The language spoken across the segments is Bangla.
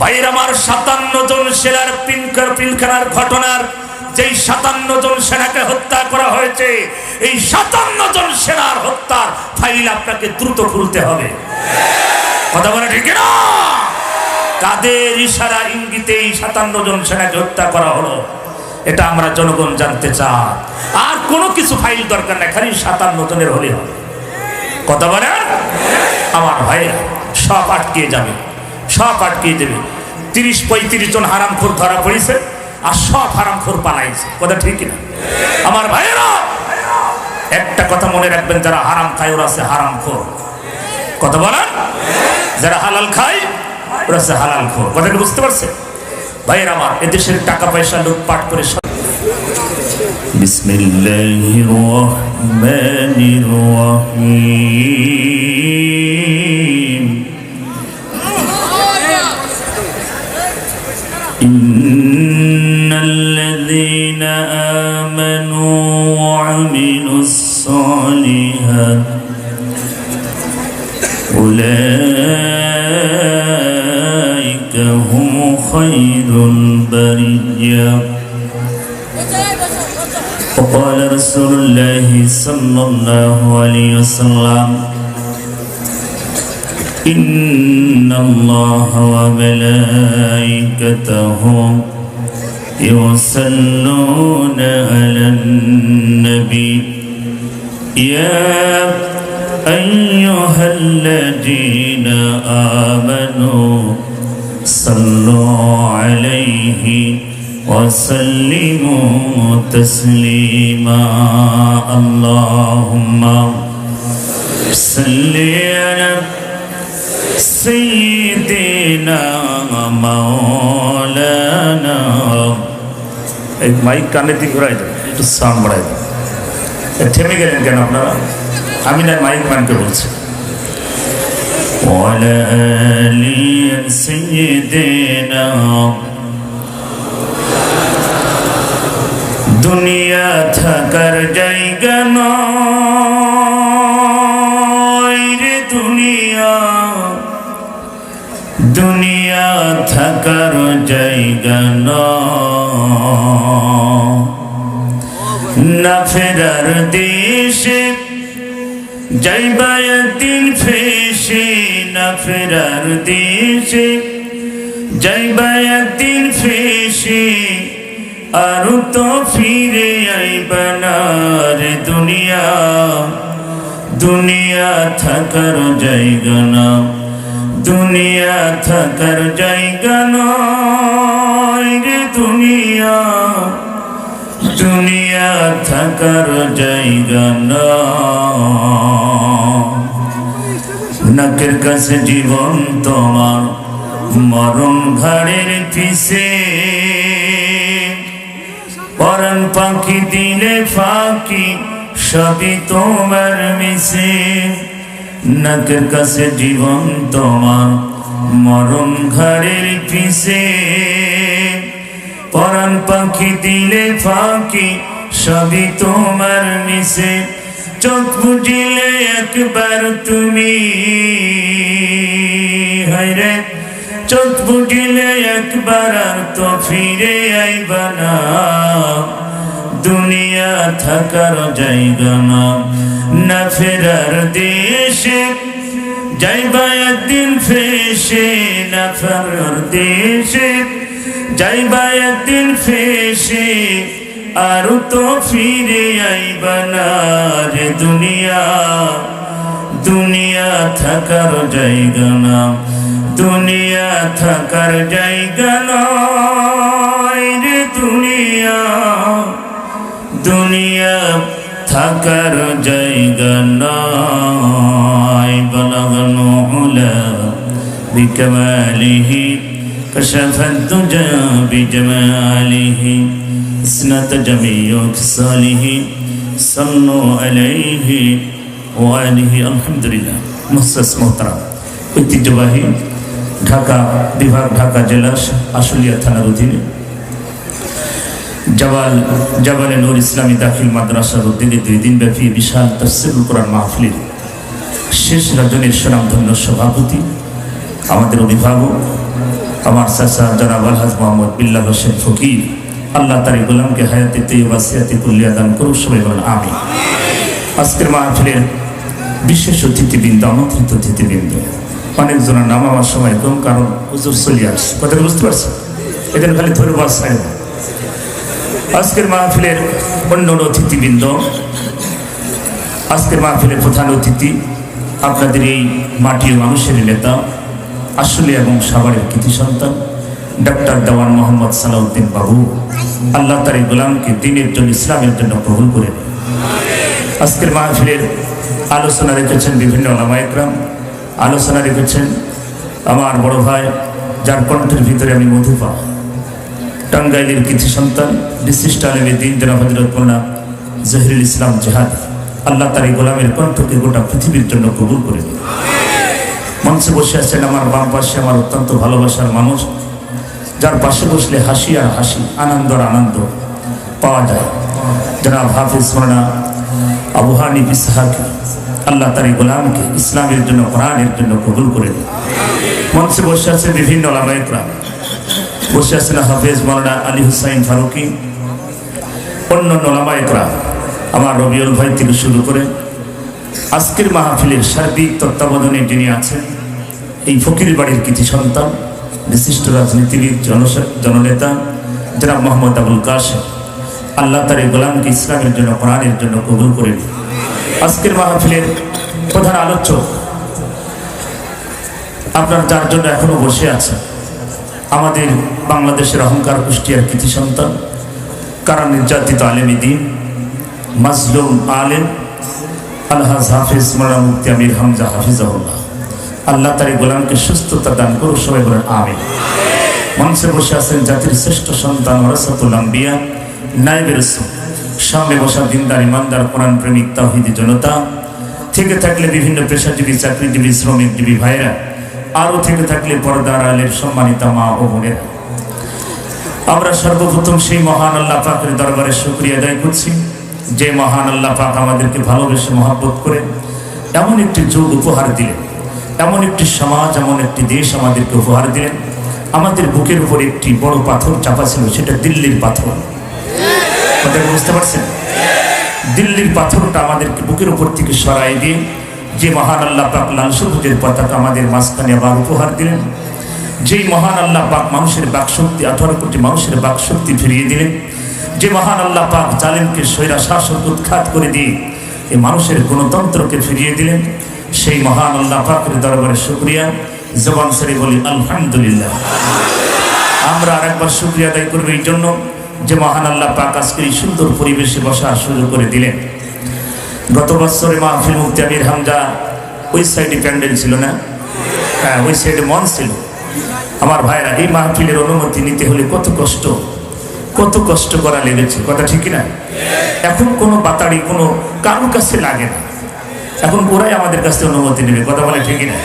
ভাইয়ের আমার সাতান্ন জন সেনার পিনকার পিলখানার ঘটনার যেই সাতান্ন জন সেনাকে হত্যা করা হয়েছে, এই সাতান্ন জন সেনার হত্যার ফাইল আপনাকে দ্রুত খুলতে হবে। কথা বলে ঠিক না কাদের ইশারা ইঙ্গিতে এই সাতান্ন জন সেনাকে হত্যা করা হলো? এটা আমরা জনগণ জানতে চাই। আর কোনো কিছু ফাইল দরকার নাই, খালি সাতান্ন জনের হলে হবে। কথা বলে আমার ভাইয়েরা, সব আটকে যাবে। সব আটকে দেবে তিরিশ পঁয়ত্রিশ জন হারামখোর ধরা পড়েছে আর সব হারামখোর পালাইছে কথা ঠিক না আমার ভাইয়েরা একটা কথা মনে রাখবেন যারা হারাম খায় ওরা আছে হারামখোর কথা বলেন যারা হালাল খায় ওরা আছে হালাল খোর কথাটা বুঝতে পারছে ভাইয়ের আমার এদেশের টাকা পয়সা লুটপাট করে সব بسم الله الرحمن الرحيم أولئك هم خير البرية. وقال رسول الله صلى الله عليه وسلم إن الله وملائكته يصلون على النبي. يا أيها الذين آمنوا صلوا عليه وسلموا تسليما. اللهم صل على سيدنا مولانا. एक माइक काने दिख रहा है इधर থেমে গেলেন কেন আপনারা আমি না মাইক ম্যানকে বলছি وعلى آل سيدنا দুনিয়া থাকার জায়গা নয় রে দুনিয়া দুনিয়া থাকার জায়গা নয় না ফেরার দেশে যাইবা একদিন ফেসে, না ফেরার দেশে যাইবা একদিন ফেসে, আর তো ফিরে আইবা না দুনিয়া। দুনিয়া থাকার জায়গা না, দুনিয়া থাকার জায়গা নয় রে দুনিয়া। দুনিয়া থাকার জায়গা নাকের কাছে জীবন তোমার মরণ ঘাড়ের পিছে। পরাণ পাখি দিলে ফাঁকি, সবই তোমার মিশে নাকের কাছে জীবন তোমার মরণ ঘাড়ের পিছে। পরাণ পাখি দিলে ফাঁকি, সবই তোমার মিশে। চোখ বুঝিলে একবার তুমি। হাইরে চোখ বুঝিলে একবার আর তো ফিরে আইবা না। দুনিয়া থাকার জায়গা না না ফেরার দেশে। যাইবা একদিন ফেসে, না ফেরার দেশে। যাইবা একদিন ফেসে, আর তো ফিরে আইবা না রে দুনিয়া। দুনিয়া থাকার জায়গা না, দুনিয়া থাকার জায়গা নয় রে দুনিয়া। দুনিয়া থাকার জায়গা নয় বলগনু বিকমালিহি كشف الدجى بجماله اسنت جميع خصاله صلوا عليه وآله الحمد لله মুসসাস মোহতারাম ঐতিহ্যবাহী ঢাকা বিভাগ ঢাকা জেলা আশুলিয়া থানার অধীনে জাবাল জাবালে নূর ইসলামী দাখিল মাদ্রাসার উদ্যোগে দুই দিনব্যাপী বিশাল তফসিলুল কোরআন মাহফিলের শেষ রজনীর সুনামধন্য সভাপতি আমাদের অভিভাবক আমার চাচা জনাব আলহাজ মোহাম্মদ বিল্লাল হোসেন ফকির, আল্লাহ তারি গোলামকে হায়াতে তৈবা সিয়াতে দান করুক, সবাই বলেন আমি আজকের মাহফিলের বিশেষ অতিথিবৃন্দ, আমন্ত্রিত অতিথিবৃন্দ অনেকজনের নাম আমার সময় কম, কারণ হুজুর চলে আসছে। কথা বুঝতে পারছেন? এদের খালি ধরে না। আজকের মাহফিলের অন্য অতিথিবৃন্দ, আজকের মাহফিলের প্রধান অতিথি আপনাদের এই মাটির মানুষের নেতা আসলে এবং সাভারের কৃতি সন্তান ডক্টর দেওয়ান মোহাম্মদ সালাউদ্দিন বাবু, আল্লাহ তার এই গোলামকে দিনের জন্য, ইসলামের জন্য কবুল করে আজকের মাহফিলের আলোচনা রেখেছেন বিভিন্ন ওলামায়করাম আলোচনা রেখেছেন আমার বড় ভাই, যার কণ্ঠের ভিতরে আমি মধু পাই টাঙ্গাইলের কৃতি সন্তান বিশিষ্ট আলমী দিন জনাব জহিরুল ইসলাম জেহাদ। আল্লাহ তার এই গোলামের কণ্ঠকে গোটা পৃথিবীর জন্য কবুল করে মঞ্চে বসে আছেন আমার বাম পাশে আমার অত্যন্ত ভালোবাসার মানুষ, যার পাশে বসলে হাসি আর হাসি, আনন্দ আর আনন্দ পাওয়া যায়। জনাব হাফিজ মোলানা আবু হানিফ আল্লাহ তার গোলামকে ইসলামের জন্য, কোরআনের জন্য কবুল করে দিন মঞ্চে বসে আছে বিভিন্ন লামায়করা বসে আছেন হাফেজ মৌলানা আলী হুসাইন ফারুকি। অন্য নলামায়করা আমার রবিউল ভাই থেকে শুরু করে আজকের মাহফিলের সার্বিক তত্ত্বাবধানে যিনি আছেন, এই ফকির বাড়ির কৃতি সন্তান, বিশিষ্ট রাজনীতিবিদ জননেতা, জনাব মোহাম্মদ আবুল কাশেম, আল্লাহ তার গোলামকে ইসলামের জন্য, কোরআনের জন্য কবুল করে নিন। আজকের মাহফিলের প্রধান আলোচ্য আপনার যার জন্য এখনও বসে আছেন, আমাদের বাংলাদেশের অহংকার কুষ্টিয়ার কৃতি সন্তান কারণ নির্যাতিত আলেমী দিন, মাজলুম আলেম আলহাজ হাফিজ মোলানা মুক্তি আমির হামজা হাফিজাউল্লাহ আল্লাহ তার গোলামকে সুস্থতা দান করুক, সবাই বলেন আমি মঞ্চে বসে আছেন জাতির শ্রেষ্ঠ সন্তান ওরাসাতুল আম্বিয়া নাইবের সামনে বসা দিনদার, ইমানদার কোরআন প্রেমিক তাহিদি জনতা। থেকে থাকলে বিভিন্ন পেশাজীবী, চাকরিজীবী, শ্রমিকজীবী ভাইরা আরও থেকে থাকলে পর্দার আলের সম্মানিতা মা ও বোনেরা। আমরা সর্বপ্রথম সেই মহান আল্লাহ পাকের দরবারে শুক্রিয়া আদায় করছি। যে মহান আল্লাহ পাক আমাদেরকে ভালোবেসে মহাব্বত করে এমন একটি যুগ উপহার দিলেন। এমন একটি সমাজ, এমন একটি দেশ আমাদেরকে উপহার দিলেন। আমাদের বুকের উপর একটি বড় পাথর চাপা ছিল, সেটা দিল্লির পাথর। কথা বুঝতে পারছেন? দিল্লির পাথরটা আমাদেরকে বুকের উপর থেকে সরাই দিয়ে যে মহান আল্লাহ পাক লাল সবুজের পতাকা আমাদের মাঝখানে আবার উপহার দিলেন। যেই মহান আল্লাহ পাক মানুষের বাকশক্তি, আঠারো কোটি মানুষের বাকশক্তি ফিরিয়ে দিলেন। যে মহান আল্লাহ পাক জালেমকে স্বৈরা শাসক উৎখাত করে দিয়ে এই মানুষের গণতন্ত্রকে ফিরিয়ে দিলেন, সেই মহান আল্লাহ পাকের দরবারে শুক্রিয়া। জবান সেরে বলি, আলহামদুলিল্লাহ। আমরা আরেকবার শুক্রিয়া আদায় করব এই জন্য যে মহান আল্লাহ পাক আজকে এই সুন্দর পরিবেশে বসার সুযোগ করে দিলেন। গত বছরে মাহফিল মুক্তি আমির হামজা ওই সাইডে প্যান্ডেল ছিল না? হ্যাঁ ওই সাইডে মন ছিল। আমার ভাইরা, এই মাহফিলের অনুমতি নিতে হলে কত কষ্ট। কত কষ্ট করা লেগেছে, কথা ঠিক না এখন কোনো বাতাড়ি, কোনো কারোর কাছে লাগে না। এখন ওরাই আমাদের কাছে অনুমতি নেবে, কথা বলে ঠিকই না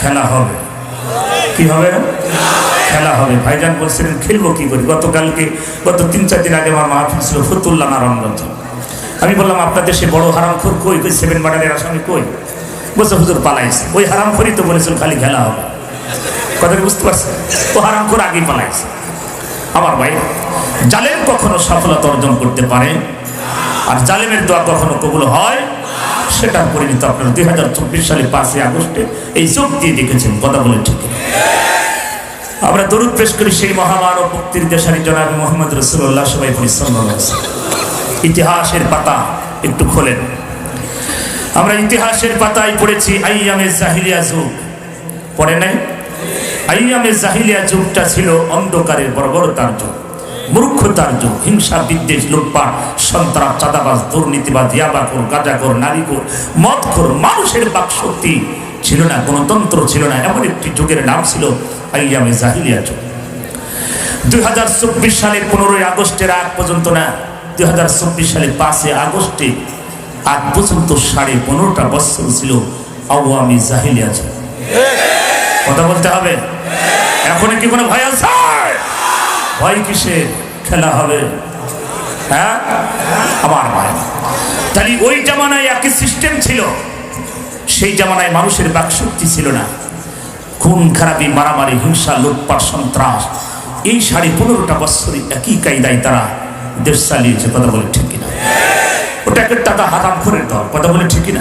খেলা হবে। কি হবে? খেলা হবে। ভাইজান বলছিলেন, খেলব কি করে? গতকালকে, গত তিন, চার দিন আগে আমার মাহফিল ছিল ফতুল্লাহ নারায়ণগঞ্জ আমি বললাম আপনাদের সে বড় হারামখোর কই? কই সেভেন মার্ডারের আসামি কই? বলছে, হুজুর পালাইছে। ওই হারামখোরই তো বলেছিল খালি খেলা হবে। কথা কি বুঝতে পারছেন? ও হারামখোর আগেই পালাইছে। আমার ভাই জালেম কখনো সফলতা অর্জন করতে পারে, আর জালেমের দোয়া কখনো কবুল হয়? সেটার পরিণত আপনারা দুই হাজার চব্বিশ সালে পাঁচই আগস্টে এই চোখ দিয়ে দেখেছেন, কথা বলে ঠিক আমরা দরুদ পেশ করি সেই মহামানব মুক্তির দেশারি জনাব মোহাম্মদ রসুল্লাহ সবাই পরিশ্রম ইতিহাসের পাতা একটু খোলেন। আমরা ইতিহাসের পাতায় পড়েছি, আইয়ামে জাহিলিয়া যুগ। পড়ে নাই? আইয়ামে জাহিলিয়া যুগটা ছিল অন্ধকারের বর্বরতার যুগ। মূর্খতার যুগ হিংসা বিদ্বেষ, লুটপাট, সন্ত্রাস, চাঁদাবাজ দুর্নীতিবাদ ইয়াবাকর গাঁজাকর নারীকর মদখোর, মানুষের বাকশক্তি ছিল না, গণতন্ত্র ছিল না, এমন একটি যুগের নাম ছিল আইয়ামে জাহিলিয়া যুগ। দুই হাজার চব্বিশ সালের পনেরোই আগস্টের আগ পর্যন্ত না, দুই হাজার চব্বিশ সালের পাঁচে আগস্টে আগ পর্যন্ত সাড়ে পনেরোটা বছর ছিল আওয়ামী জাহিলিয়া যুগ। কথা বলতে হবে? এখন কি কোনো ভয় আছে? ভয় কিসে খেলা হবে? হ্যাঁ? আমার ভাই। তাহলে ওই জামানায় একই সিস্টেম ছিল। সেই জামানায় মানুষের বাকশক্তি ছিল না। খুন, খারাপি, মারামারি, হিংসা, লুটপাট, সন্ত্রাস, এই সাড়ে পনেরোটা বছরই একই কায়দায় তারা দেশ চালিয়েছে কথা বলে ঠিক কিনা? ওটা একের টাকা হারাম খোরের দল, কথা বলে ঠিক কিনা?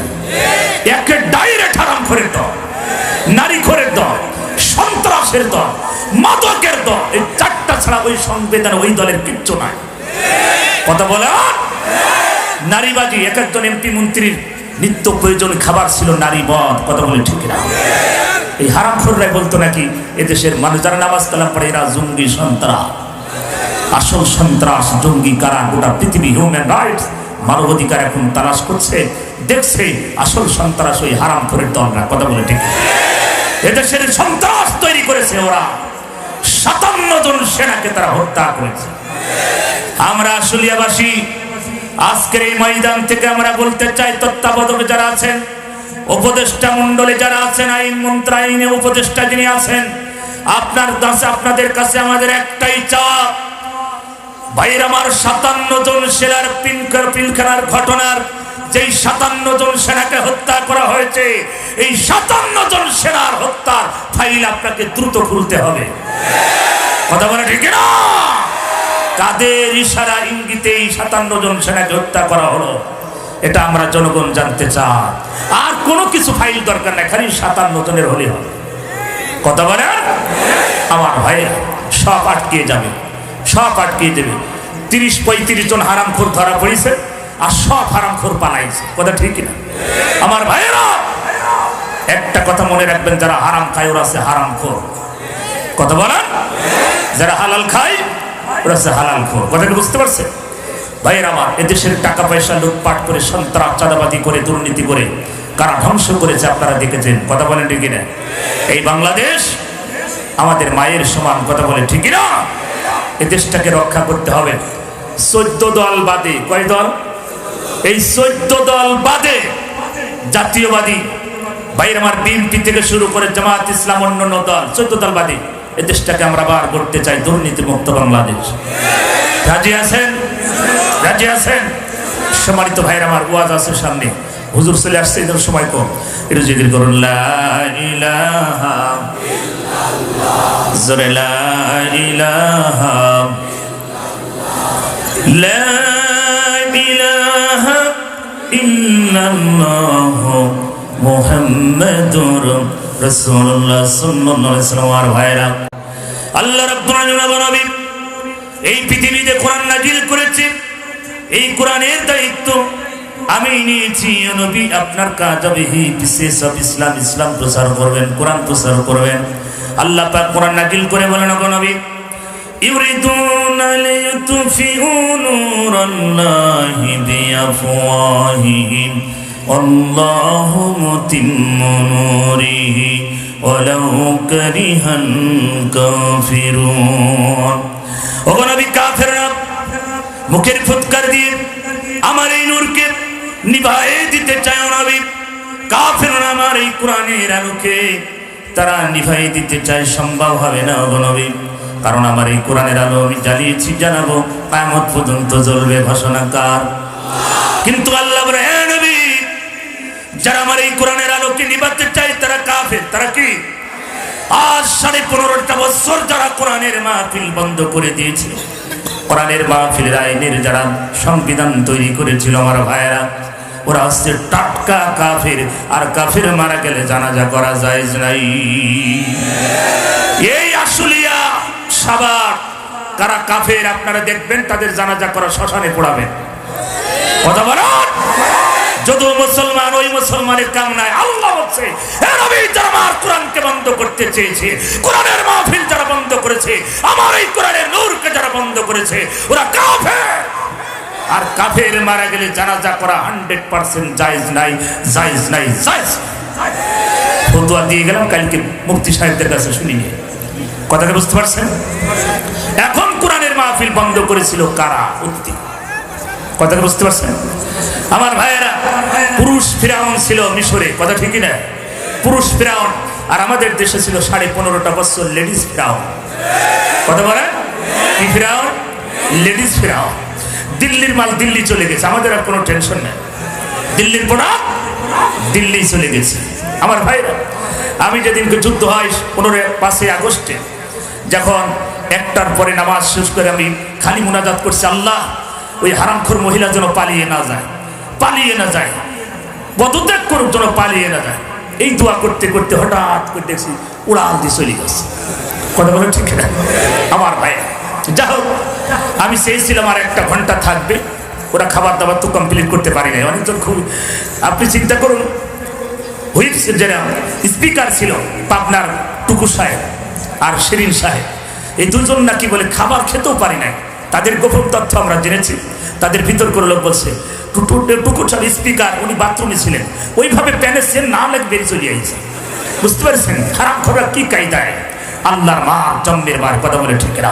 একের ডাইরেক্ট হারাম খোরের দল, নারী খোরের দল, সন্ত্রাসের দল মাদকের দল। এই চারটা ছাড়া ওই সংবিধান ওই দলের কিচ্ছু নাই। কথা বলে নারীবাজি এক একজন এমপি মন্ত্রীর নিত্য প্রয়োজন খাবার ছিল নারী বধ কথা বলে ঠিক না এই হারাম খোররাই বলতো নাকি, এদেশের মানুষ যারা নামাজ কালাম পড়ে, এরা জঙ্গি সন্ত্রাস আসল সন্ত্রাস, জঙ্গি কারা? গোটা পৃথিবী হিউম্যান রাইটস মানবাধিকার এখন তালাশ করছে। দেখছে আসল সন্ত্রাস ওই হারাম খোরের দলরা। কথা বলে ঠিক এদেশের সন্ত্রাস তৈরি করেছে ওরা। সাতান্ন জন সেনাকে তারা হত্যা করেছে। আমরা আসলিয়াবাসী আজকের এই ময়দান থেকে আমরা বলতে চাই, তত্ত্বাবধায়ক যারা আছেন, উপদেষ্টা মণ্ডলে যারা আছেন, আইন মন্ত্র, আইনে উপদেষ্টা যিনি আছেন, আপনার কাছে, আপনাদের কাছে আমাদের একটাই চাওয়া, ভাইয়ের আমার সাতান্ন জন সেনার পিনকার পিলখানার ঘটনার যেই সাতান্ন জন সেনাকে হত্যা করা হয়েছে, এই সাতান্ন জন সেনার হত্যার ফাইল আপনাকে দ্রুত খুলতে হবে। কথা বলে ঠিক না কাদের ইশারা ইঙ্গিতে এই সাতান্ন জন সেনাকে হত্যা করা হলো, এটা আমরা জনগণ জানতে চাই। আর কোনো কিছু ফাইল দরকার নাই, খালি সাতান্ন জনের হলে হবে। কথা বলে আমার ভাইয়েরা, সব আটকে যাবে, সব আটকে দেবে। তিরিশ পঁয়ত্রিশ জন হারামখোর ধরা পড়েছে, আর সব হারামখোর পালাইছে। কথা ঠিক না আমার ভাইয়েরা একটা কথা মনে রাখবেন, যারা হারাম খায়, ওরা আছে হারামখোর কথা বলেন? যারা হালাল খায়, ওরা আছে হালাল খোর। কথাটা বুঝতে পারছে ভাইয়ের আমার, এদেশের টাকা পয়সা লুটপাট করে, সন্ত্রাস চাঁদাবাদি করে, দুর্নীতি করে, কারা ধ্বংস করেছে আপনারা দেখেছেন? কথা বলেন ঠিক না এই বাংলাদেশ আমাদের মায়ের সমান, কথা বলে ঠিক না এ দেশটাকে রক্ষা করতে হবে। চোদ্দ দল বাদে, কয় দল? এই চোদ্দ দল বাদে জাতীয়বাদী ভাইয়ের আমার বিএনপি থেকে শুরু করে জামাত ইসলাম অন্যান্য দল, চোদ্দ দল বাদে এ দেশটাকে আমরা বার করতে চাই দুর্নীতি মুক্ত বাংলাদেশ। রাজি আছেন? রাজি আছেন? সম্মানিত ভাইয়ের, আমার ওয়াজ আছে সামনে। হুজুর চলে আসছে, এদের সময় কম। এটা জিকির করুন জোরে, লা ইলাহা লা ইলাহা ইল্লাল্লাহ। মুহাম্মাদুর রাসূলুল্লাহ সাল্লাল্লাহু আলাইহি ওয়াসাল্লাম আর ভাইরা আল্লাহ রাব্বুল আলামিন এই পৃথিবীতে কোরআন নাজিল করেছে। এই কোরআনের দায়িত্ব আমি নিয়েছি নবী, আপনার কাজ হবে হি বিশেষ ইসলাম ইসলাম প্রচার করবেন, কোরআন প্রচার করবেন। আল্লাহ পাক কোরআন নাজিল করে বলেন গো নবী, ইউরিদুন লিতুফিউ নূরাল্লাহি বিআফওয়াহিহিম। والله متم نوره ولو كره الكافرون ওগো নবী কাফেররা মুখের ফুৎকার দিয়ে আমার এই নূরকে নিভায়ে দিতে চায় নবী কাফেররা আমার এই কোরআনের আলোকে তারা নিভাই দিতে চায় সম্ভব হবে না ওগো নবী কারণ আমার এই কোরআনের আলো আমি জ্বালিয়েছি জানাবো কায়ামত পর্যন্ত জ্বলবে ঘোষণা কার কিন্তু আল্লাহ বলে হ্যাঁ নবী যারা আমার এই কোরআনের আলোকে নিবাতে চায়, তারা কাফের, তারা কি? আজ সাড়ে পনেরোটা বছর যারা কোরআনের মাহফিল বন্ধ করে দিয়েছে কোরআনের মাহফিলের আইনের যারা সংবিধান তৈরি করেছিল আমার ভাইয়েরা, ওরা হচ্ছে টাটকা কাফের, আর কাফের মারা গেলে জানাজা করা যায় নাই। এই আশুলিয়া সাবার কারা কাফের আপনারা দেখবেন, তাদের জানাজা করা শ্মশানে পড়াবেন কথা বলুন। যদিও মুসলমান, ওই মুসলমানের কাম নাই আল্লাহ বলছে যারা আমার কোরআনকে বন্ধ করতে চেয়েছে, কোরআনের মাহফিল যারা বন্ধ করেছে, আমার এই কোরআনের নূরকে যারা বন্ধ করেছে, ওরা কাফের। আর কাফের মারা গেলে জানাজা করা হান্ড্রেড পার্সেন্ট জায়েজ নাই, জায়জ নাই, জায়েজ ফতুয়া দিয়ে গেলাম, কালকে মুক্তি সাহেবদের কাছে শুনি শুনিনি। কথাটা বুঝতে পারছেন? এখন কোরআনের মাহফিল বন্ধ করেছিল কারা? অতীতে কথাটা বুঝতে পারছেন? আমার ভাইয়েরা পুরুষ ফিরাউন ছিল মিশরে, কথা ঠিকই না পুরুষ ফিরাউন, আর আমাদের দেশে ছিল সাড়ে পনেরোটা বছর লেডিস ফিরাউন। কথা বলেন? কি ফিরাউন? লেডিস ফিরাউন। দিল্লির মাল দিল্লি চলে গেছে, আমাদের আর কোনো টেনশন নেই। দিল্লির প্রোডাক্ট দিল্লি চলে গেছে। আমার ভাইরা, আমি যেদিনকে যুদ্ধ হয় পনেরো পাঁচই আগস্টে, যখন একটার পরে নামাজ শেষ করে আমি খালি মুনাজাত করছি, আল্লাহ, ওই হারামখোর মহিলা যেন পালিয়ে না যায়, পালিয়ে না যায়। পদত্যাগ করুক যেন পালিয়ে না যায়। এই দোয়া করতে করতে হঠাৎ করে দেখছি উড়াল দিয়ে চলে গেছে। কথা বলে ঠিক না আমার ভাই। যা হোক, আমি চেয়েছিলাম আর একটা ঘণ্টা থাকবে। ওরা খাবার দাবার তো কমপ্লিট করতে পারি নাই। অনেকজন খুব আপনি চিন্তা করুন। হুইপ যারা স্পিকার ছিল পাবনার টুকু সাহেব আর শিরিন সাহেব। এই দুজন নাকি বলে খাবার খেতেও পারি নাই। তাদের গোপন তথ্য আমরা জেনেছি। তাদের ভিতর করে লোক বলছে টুটু টুকু স্পিকার, উনি বাথরুমে ছিলেন। ওইভাবে প্যানে সে না লেগে বেরিয়ে চলে আইছে। বুঝতে পারছেন? খারাপ খবর কি কায়দায়? আল্লাহর মা জম্মের মার কথা বলে ঠিক না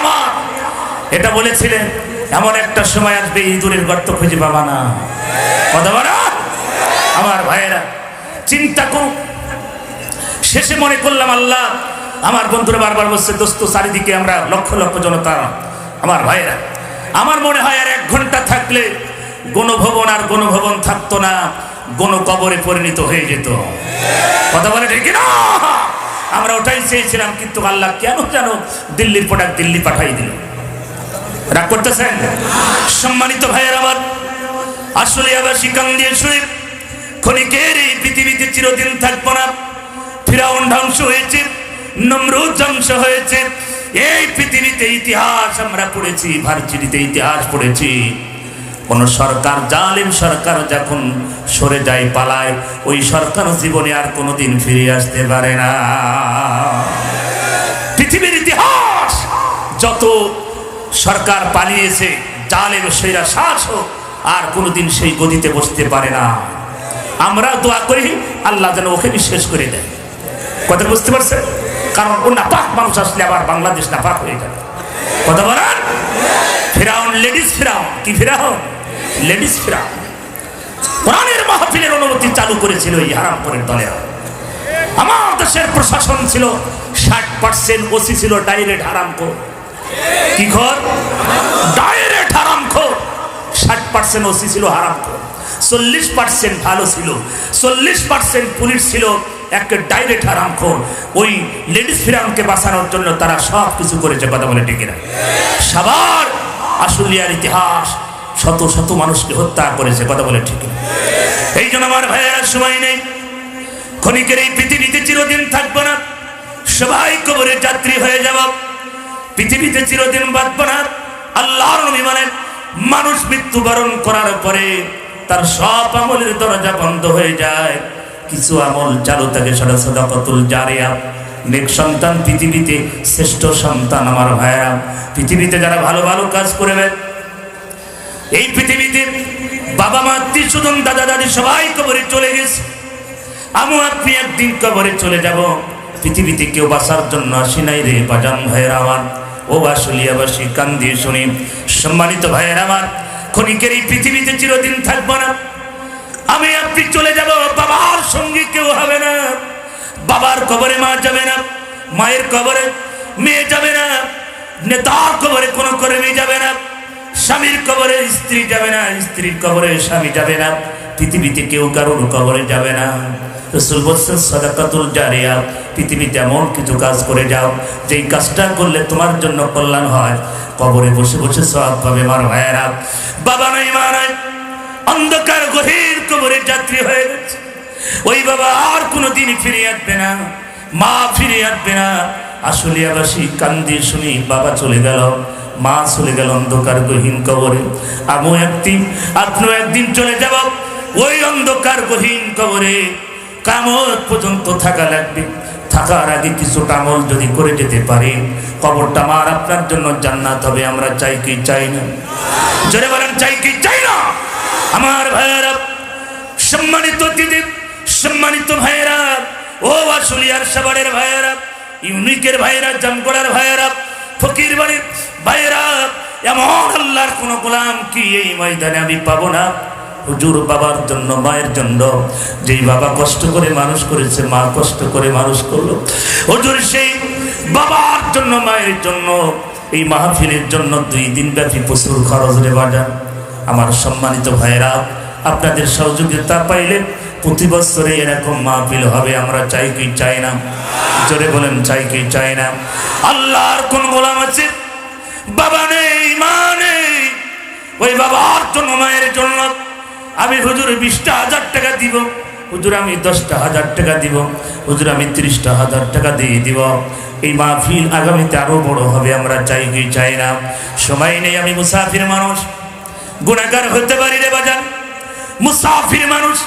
আমার, এটা বলেছিলেন, এমন একটা সময় আসবে ইঁদুরের গর্ত খুঁজে পাবা না। কথা বলা? আমার ভাইয়েরা, চিন্তা করুন। শেষে মনে করলাম, আল্লাহ, আমার বন্ধুরা বারবার বলছে, দোস্ত, চারিদিকে আমরা লক্ষ লক্ষ জনতা, আমার ভাইয়েরা। আমার মনে হয় আর এক ঘণ্টা থাকলে গণভবন আর গণভবন থাকতো না, গণকবরে পরিণত হয়ে যেত। কথা বলে ঠিক না আমরা ওটাই চেয়েছিলাম, কিন্তু আল্লাহ কেন কেন দিল্লির প্রোডাক্ট দিল্লি পাঠাই দিল? রাগ করতেছেন? সম্মানিত ভাইয়ের আমার আসলে আবার শিকাম দিয়ে শুনে ক্ষণিকের এই পৃথিবীতে চিরদিন থাকব না। ফিরাউন ধ্বংস হয়েছে, নমরুদ ধ্বংস হয়েছে এই পৃথিবীতে ইতিহাস আমরা পড়েছি, ভার্সিটিতে ইতিহাস পড়েছি। কোন সরকার, জালিম সরকার যখন সরে যায় পালায়, ওই সরকার জীবনে আর কোনোদিন ফিরে আসতে পারে না। পৃথিবীর ইতিহাস যত সরকার পালিয়েছে, জালেম সেরা হোক আর কোনোদিন সেই গদিতে বসতে পারে না। আমরা দোয়া করি, আল্লাহ যেন ওকে বিশ্বাস করে দেয়। কথা বুঝতে পারছে কারণ ও নাপাক মানুষ আসলে আবার বাংলাদেশ নাপাক হয়ে যাবে কথা বলেন? ফেরাউন, লেডিস ফেরাউন, কি ফেরাউন? লেডিস ফেরাউন। কোরআনের মাহফিলের অনুমতি চালু করেছিল এই হারামপুরের দলেরা। আমার দেশের প্রশাসন ছিল, ষাট পার্সেন্ট ওসি ছিল ডাইরেক্ট হারাম খোর কি খোর? ডাইরেক্ট হারাম খোর ষাট পার্সেন্ট ওসি ছিল হারাম খোর চল্লিশ পার্সেন্ট ভালো ছিল। চল্লিশ পার্সেন্ট পুলিশ ছিল। একটা ডাইরেক্ট হারাম খোর। ওই লেডিস ফিরামকে বাঁচানোর জন্য তারা সব কিছু করেছে কথা বলে ঠিক না সবার আসলিয়ার ইতিহাস, শত শত মানুষকে হত্যা করেছে কথা বলে ঠিক এই জন্য আমার ভাইয়েরা সময় নেই। ক্ষণিকের এই পৃথিবীতে চিরদিন থাকব না। সবাই কবরে যাত্রী হয়ে যাব। পৃথিবীতে চিরদিন বাঁচবো না। আল্লাহর বলেন, মানুষ মৃত্যুবরণ করার পরে তার সব আমলের দরজা বন্ধ হয়ে যায়। কিছু আমল চালু থাকে সেটা সদাকতুল জারিয়া। নেক সন্তান পৃথিবীতে, শ্রেষ্ঠ সন্তান আমার ভাইয়েরা পৃথিবীতে যারা ভালো ভালো কাজ করবেন এই পৃথিবীতে বাবা মা আত্মীয় দাদা দাদি সবাই কবরে চলে গেছে। আমি আপনি একদিন কবরে চলে যাব। পৃথিবীতে কেউ বাসার জন্য আসি নাই রে বাজান ভাইয়ের আমার। ও বাসুলিয়াবাসী কান দিয়ে শুনি। সম্মানিত ভাইয়ের আমার, ক্ষণিকের এই পৃথিবীতে চিরদিন থাকব না। আমি আপনি চলে যাব। সঙ্গে কেউ হবে না। বাবার কবরে মা যাবে না, মায়ের কবরে মেয়ে যাবে না, নেতার কবরে কোনো কর্মী যাবে না, স্বামীর কবরে স্ত্রী যাবে না, স্ত্রীর কবরে স্বামী যাবে না, পৃথিবীতে কেউ কারোর কবরে যাবে না। রসুল বলছেন, সদাকাতুল পৃথিবীতে এমন কিছু কাজ করে যাও, যেই কাজটা করলে তোমার জন্য কল্যাণ হয়। কবরে বসে বসে সব পাবে মার ভাইয়েরা। বাবা নাই, মা নাই, অন্ধকার গভীর কবরের যাত্রী হয়ে গেছে। ওই বাবা আর কোনো দিন ফিরে আসবে না। মা ফিরে আসবে না। আসলে আবাসী কান্দি শুনি বাবা চলে গেল। মা চলে গেল অন্ধকার গহীন কবরে। আমিও একদিন, আপনিও একদিন চলে যাব ওই অন্ধকার গহীন কবরে। কামত পর্যন্ত থাকা লাগবে। থাকার আগে কিছু আমল যদি করে যেতে পারি, কবরটা আমার আপনার জন্য জান্নাত হবে। আমরা চাই কি চাই না? জোরে বলেন, চাই কি চাই না? আমার ভাইয়েরা, সম্মানিত দিদি সম্মানিত ভাইয়েরা, ও আসলিয়ার সাবারের ভাইয়েরা, ইউনিকের ভাইয়েরা, জামগড়ার ভাইয়েরা ফকির বাড়ির ভাইয়েরা, এমন আল্লাহর কোন গোলাম কি এই ময়দানে আমি পাবো না? হুজুর বাবার জন্য, মায়ের জন্য, যেই বাবা কষ্ট করে মানুষ করেছে, মা কষ্ট করে মানুষ করল, হুজুর সেই বাবার জন্য, মায়ের জন্য, এই মাহফিলের জন্য দুই দিন ব্যাপী প্রচুর খরচ রে বাজার। আমার সম্মানিত ভাইয়েরা, আপনাদের সহযোগিতা পাইলে প্রতি বছরে এরকম মাহফিল হবে, আমরা চাই কি চাই না? জোরে বলেন, চাই কি চাই না? আল্লাহর কোন গোলাম আছে? বাবা নেই, মা নেই। ওই বাবার জন্য মায়ের জন্য। আমি হুজুর বিশটা হাজার টাকা দিব। হুজুর, আমি দশটা হাজার টাকা দিব। হুজুর, আমি ত্রিশটা হাজার টাকা দিয়ে দিব। এই মাহফিল আগামীতে আরও বড় হবে, আমরা চাই কি চাই না? সময় নেই, আমি মুসাফির মানুষ। গুণাগার হতে পারি রে বাজান। মুসাফির মানুষ।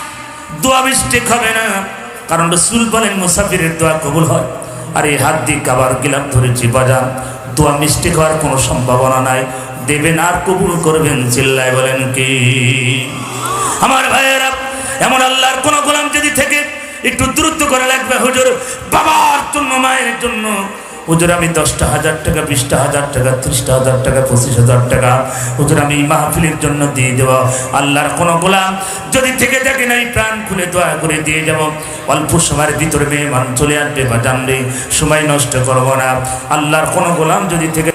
দোয়া মিস্টেক হবে না। কারণ রসুল বলেন, মুসাফিরের দোয়া কবুল হয়। আর এই হাত দিয়ে কাবার গিলাম ধরেছি বাজান, দোয়া মিস্টেক হওয়ার কোনো সম্ভাবনা নাই। দেবেন আর কবুল করবেন, চিল্লায় বলেন কি? আমার ভাইয়েরা, এমন আল্লাহর কোন গোলাম যদি থেকে একটু দ্রুত করে লাগবে, হুজুর, বাবার জন্য, মায়ের জন্য। হুজুর, আমি দশটা হাজার টাকা, বিশটা হাজার টাকা, ত্রিশটা হাজার টাকা, পঁচিশ হাজার টাকা ওদের আমি এই মাহফিলের জন্য দিয়ে দেব। আল্লাহর কোনো গোলাম যদি থেকে থাকে না, এই প্রাণ খুলে দোয়া করে দিয়ে যাব। অল্প সময়ের ভিতরে মেহমান চলে আসবে বা জানলে সময় নষ্ট করব না। আল্লাহর কোনো গোলাম যদি থেকে